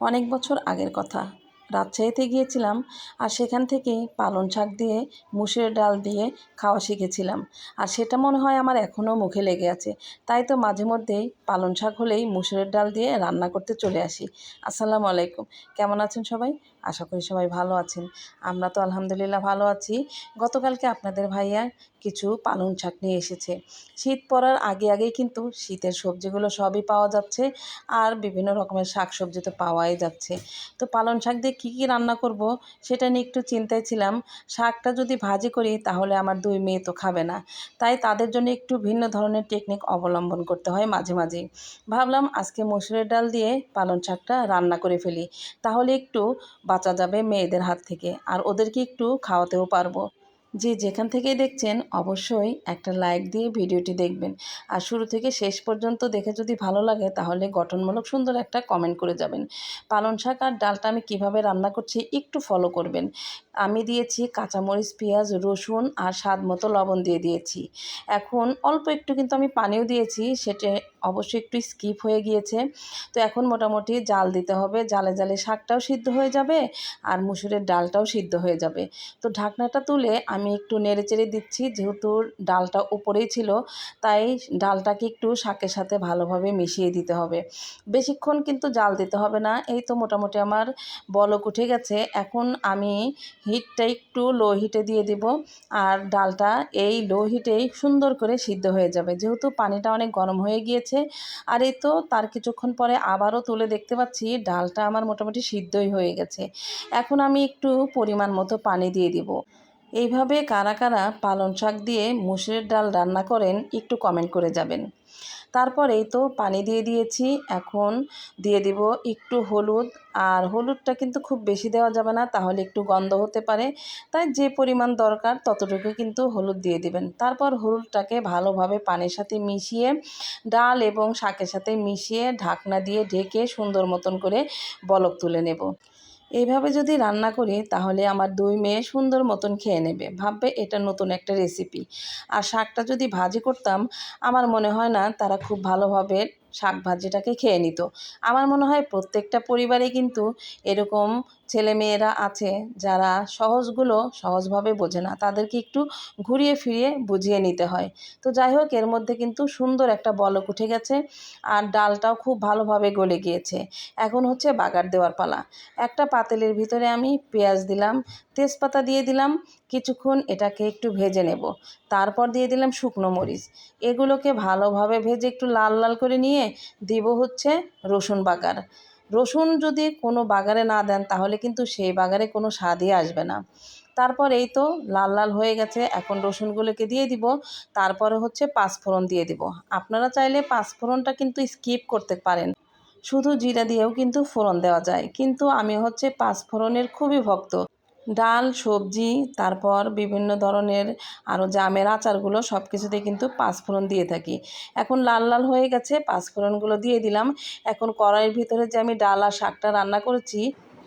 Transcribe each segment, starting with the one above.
অনেক বছর আগের কথা। রাজশাহীতে গিয়েছিলাম আর সেখান থেকে পালং শাক দিয়ে মুসুরের ডাল দিয়ে খাওয়া শিখেছিলাম। আর সেটা মনে হয় আমার এখনও মুখে লেগে আছে। তাই তো মাঝে মধ্যেই পালং শাক হলেই মুসুরের ডাল দিয়ে রান্না করতে চলে আসি। আসসালামু আলাইকুম। কেমন আছেন সবাই? আশা করি সবাই ভালো আছেন। আমরা তো আলহামদুলিল্লাহ ভালো আছি। গতকালকে আপনাদের ভাইয়া কিছু পালং শাক নিয়ে এসেছে। শীত পড়ার আগে আগেই কিন্তু শীতের সবজিগুলো সবই পাওয়া যাচ্ছে আর বিভিন্ন রকমের শাক সবজি তো পাওয়াই যাচ্ছে। তো পালং শাক দিয়ে কী কী রান্না করব সেটা নিয়ে একটু চিন্তায় ছিলাম। শাকটা যদি ভাজি করি তাহলে আমার দুই মেয়ে তো খাবে না। তাই তাদের জন্য একটু ভিন্ন ধরনের টেকনিক অবলম্বন করতে হয় মাঝে মাঝে। ভাবলাম আজকে মসুরের ডাল দিয়ে পালন শাকটা রান্না করে ফেলি। তাহলে একটু বাঁচা যাবে মেয়েদের হাত থেকে। আর ওদেরকে একটু খাওয়াতেও পারব। যে যেখান থেকেই দেখছেন, অবশ্যই একটা লাইক দিয়ে ভিডিওটি দেখবেন। আর শুরু থেকে শেষ পর্যন্ত দেখে যদি ভালো লাগে, তাহলে গঠনমূলক সুন্দর একটা কমেন্ট করে যাবেন। পালং শাক আর ডালটা আমি কীভাবে রান্না করছি একটু ফলো করবেন। আমি দিয়েছি কাঁচামরিচ, পেঁয়াজ, রসুন আর স্বাদ মতো লবণ দিয়ে দিয়েছি। এখন অল্প একটু কিন্তু আমি পানিও দিয়েছি, সেটা অবশ্যই একটু স্কিপ হয়ে গিয়েছে। তো এখন মোটামুটি জাল দিতে হবে। জালে জালে শাকটাও সিদ্ধ হয়ে যাবে আর মুসুরের ডালটাও সিদ্ধ হয়ে যাবে। তো ঢাকনাটা তুলে আমি একটু নেড়ে চেড়ে দিচ্ছি। যেহেতু ডালটা উপরেই ছিল, তাই ডালটাকে একটু শাকের সাথে ভালোভাবে মিশিয়ে দিতে হবে। বেশিক্ষণ কিন্তু জাল দিতে হবে না। এই তো মোটামুটি আমার বলক উঠে গেছে। এখন আমি হিটটা একটু লো হিটে দিয়ে দিব আর ডালটা এই লো হিটেই সুন্দর করে সিদ্ধ হয়ে যাবে। যেহেতু পানিটা অনেক গরম হয়ে গিয়েছে আর এ তো তার কিছুক্ষণ পরে আবারও তুলে দেখতে পাচ্ছি ডালটা আমার মোটামুটি সিদ্ধই হয়ে গেছে। এখন আমি একটু পরিমাণ মতো পানি দিয়ে দিব। এইভাবে কারা কারা পালং শাক দিয়ে মুসুরের ডাল রান্না করেন একটু কমেন্ট করে যাবেন। তারপরেই তো পানি দিয়ে দিয়েছি। এখন দিয়ে দিব একটু হলুদ। আর হলুদটা কিন্তু খুব বেশি দেওয়া যাবে না, তাহলে একটু গন্ধ হতে পারে। তাই যে পরিমাণ দরকার ততটুকু কিন্তু হলুদ দিয়ে দিবেন। তারপর হলুদটাকে ভালোভাবে পানির সাথে মিশিয়ে, ডাল এবং শাকের সাথে মিশিয়ে ঢাকনা দিয়ে ঢেকে সুন্দর মতন করে বলক তুলে নেব। এইভাবে যদি রান্না করি, তাহলে আমার দুই মেয়ে সুন্দর মতন খেয়ে নেবে। ভাববে এটা নতুন একটা রেসিপি আর শাকটা যদি ভাজি করতাম, আমার মনে হয় না তারা খুব ভালোভাবে শাক ভাজিটাকে খেয়ে নিত। আমার মনে হয় প্রত্যেকটা পরিবারে কিন্তু এরকম ছেলে মেয়েরা আছে যারা সহজগুলো সহজভাবে বোঝে না। তাদেরকে একটু ঘুরিয়ে ফিরিয়ে বুঝিয়ে নিতে হয়। তো যাই হোক, এর মধ্যে কিন্তু সুন্দর একটা বলক উঠে গেছে আর ডালটাও খুব ভালোভাবে গলে গিয়েছে। এখন হচ্ছে বাগার দেওয়ার পালা। একটা পাতেলের ভিতরে আমি পেঁয়াজ দিলাম, তেজপাতা দিয়ে দিলাম, কিছুক্ষণ এটাকে একটু ভেজে নেব। তারপর দিয়ে দিলাম শুকনো মরিচ। এগুলোকে ভালোভাবে ভেজে একটু লাল লাল করে নিয়ে দিব হচ্ছে রসুন বাগার। রসুন যদি কোনো বাগারে না দেন, তাহলে কিন্তু সেই বাগারে কোনো স্বাদই আসবে না। তারপর এই তো লাল লাল হয়ে গেছে, এখন রসুনগুলোকে দিয়ে দিব। তারপরে হচ্ছে পাঁচফোড়ন দিয়ে দিব। আপনারা চাইলে পাঁচফোড়নটা কিন্তু স্কিপ করতে পারেন। শুধু জিরা দিয়েও কিন্তু ফোড়ন দেওয়া যায়। কিন্তু আমি হচ্ছে পাঁচফোড়নের খুবই ভক্ত। ডাল, সবজি, তারপর বিভিন্ন ধরনের আরও জামের আচারগুলো সব কিছুতে কিন্তু পাঁচফোড়ন দিয়ে থাকি। এখন লাল লাল হয়ে গেছে, পাঁচফোড়নগুলো দিয়ে দিলাম। এখন কড়াইয়ের ভিতরে যে আমি ডাল আর শাকটা রান্না করেছি,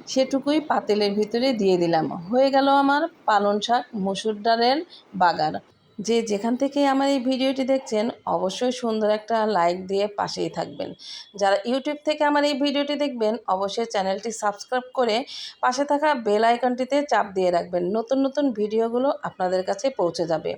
সেটুকুই পাতেলের ভিতরে দিয়ে দিলাম। হয়ে গেল আমার পালন শাক, মুসুর ডালের বাগার। যে যেখান থেকে আমার এই ভিডিওটি দেখছেন, অবশ্যই সুন্দর একটা লাইক দিয়ে পাশেই থাকবেন। যারা ইউটিউব থেকে আমার এই ভিডিওটি দেখবেন, অবশ্যই চ্যানেলটি সাবস্ক্রাইব করে পাশে থাকা বেল আইকনটিতে চাপ দিয়ে রাখবেন। নতুন নতুন ভিডিওগুলো আপনাদের কাছে পৌঁছে যাবে।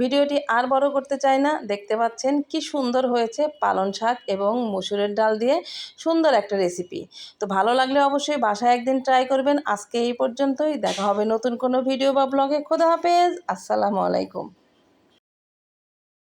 ভিডিওটি আর বড় করতে চাই না। দেখতে পাচ্ছেন কি সুন্দর হয়েছে পালং শাক এবং মসুরের ডাল দিয়ে সুন্দর একটা রেসিপি তো ভালো লাগলে অবশ্যই বাসায় একদিন ট্রাই করবেন। আজকে এই পর্যন্তই। দেখা হবে নতুন কোনো ভিডিও বা ব্লগে খোদা হাফেজ। আসসালামু আলাইকুম।